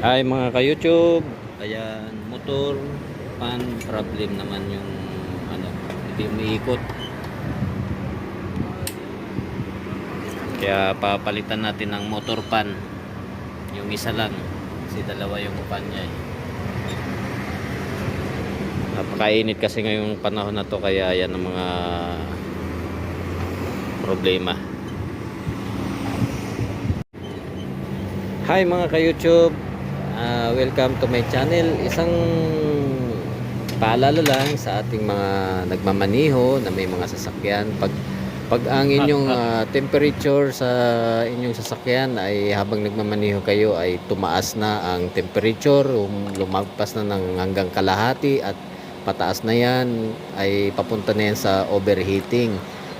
Ay mga ka-YouTube, ayan, motor, pan, problem naman yung ano, hindi umiikot. Kaya papalitan natin ng motor pan. Yung isa lang, kasi dalawa yung pan niya. eh. Napakainit kasi ngayong panahon na to kaya yan ang mga problema. Hi mga ka-YouTube Ah, Welcome to my channel. Isang paalala lang sa ating mga nagmamaniho na may mga sasakyan. Pag, pag ang inyong ah, temperature sa inyong sasakyan ay habang nagmamaniho kayo ay tumaas na ang temperature um, lumagpas na ng hanggang kalahati at pataas na yan ay papunta na yan sa overheating.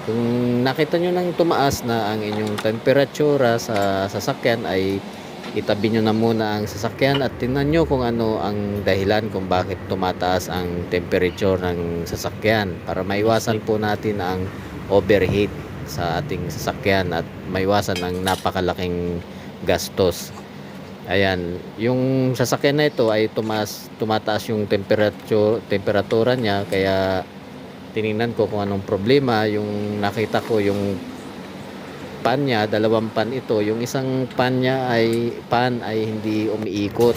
Kung nakita nyo nang tumaas na ang inyong temperatura sa sasakyan ay itabi nyo na muna ang sasakyan at tingnan nyo kung ano ang dahilan kung bakit tumataas ang temperature ng sasakyan para maiwasan po natin ang overheat sa ating sasakyan at maiwasan ang napakalaking gastos. Ayan, yung sasakyan na ito ay tumaas, tumataas yung temperature, temperatura niya kaya tiningnan ko kung anong problema. Yung nakita ko yung pan niya, dalawang pan ito. Yung isang pan niya ay pan ay hindi umiikot.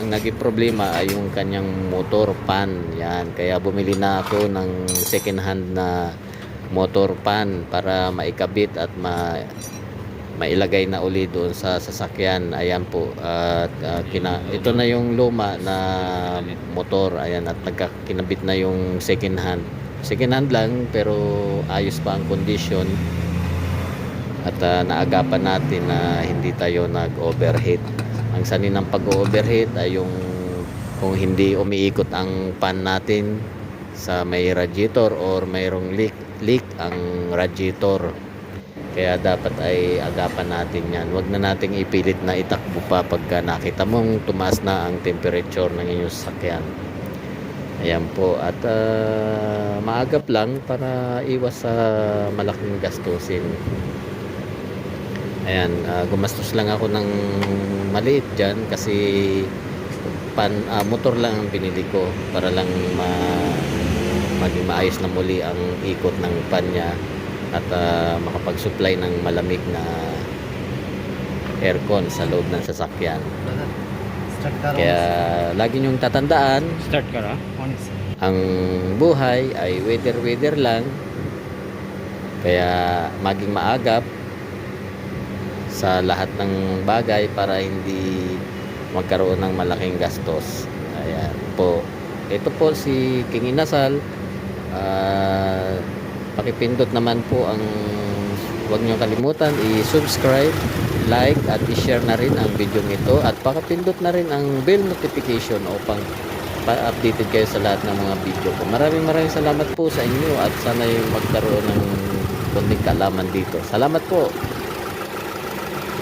Ang naging problema ay yung kanyang motor pan. Yan, kaya bumili na ako ng second hand na motor pan para maikabit at ma mailagay na uli doon sa sasakyan. Ayan po. At ah, kina, ito na yung luma na motor. Ayan at nagkakinabit na yung second hand. Second hand lang pero ayos pa ang condition at ah, naagapan natin na hindi tayo nag-overheat. Ang sanin ng pag-overheat ay yung kung hindi umiikot ang pan natin sa may radiator or mayroong leak, leak ang radiator. Kaya dapat ay agapan natin yan. Huwag na nating ipilit na itakbo pa pagka nakita mong tumaas na ang temperature ng inyong sasakyan. Ayan po. At ah, maagap lang para iwas sa malaking gastusin. Ayan, ah, gumastos lang ako ng maliit dyan kasi pan, ah, motor lang ang binili ko para lang ma, maging maayos na muli ang ikot ng pan niya at ah, makapag-supply ng malamig na aircon sa loob ng sasakyan. Kaya lagi niyong tatandaan, Start ka ra? ang buhay ay weather-weather lang. Kaya maging maagap sa lahat ng bagay para hindi magkaroon ng malaking gastos. Ayan po. Ito po si King Inasal. Ah, pakipindot naman po ang huwag niyo kalimutan i-subscribe, like at i-share na rin ang video ito at pakapindot na rin ang bell notification upang pa-updated kayo sa lahat ng mga video ko. Maraming maraming salamat po sa inyo at sana yung magkaroon ng konting kalaman dito. Salamat po.